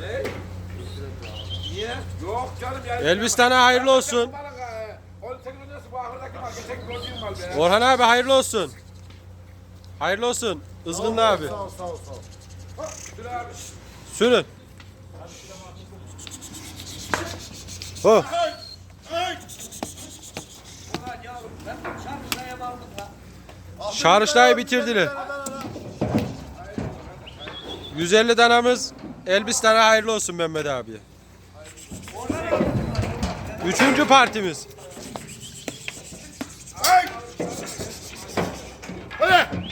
Ne? Niye? Yok canım ya. Elbistan'a hayırlı olsun. Orhan abi hayırlı olsun. Hayırlı olsun. Izgınlı abi. Sağ ol sağ ol sağ ol. Sürün. Oh. Şarışlayı bitirdiler. 150 danamız Elbistan'a hayırlı olsun Mehmet abi. Üçüncü partimiz.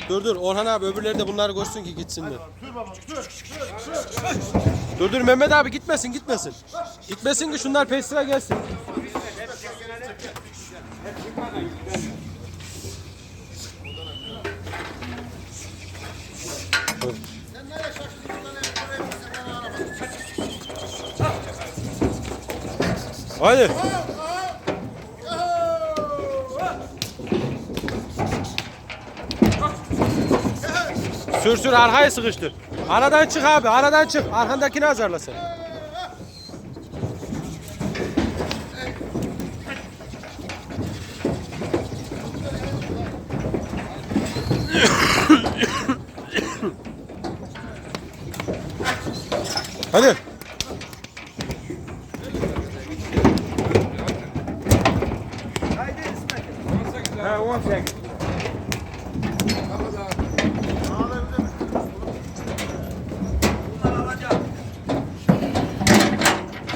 Dur dur Orhan abi öbürleri de bunları görsün ki gitsinler. Dur dur. Mehmet abi gitmesin gitmesin. Gitmesin ki şunlar peş sıra gelsin. Hadi. Sür sür arkaya sıkıştır. Aradan çık abi aradan çık. Arkandakini azarla sen. Hadi. Ha 18.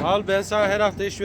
Al ben sana her hafta iş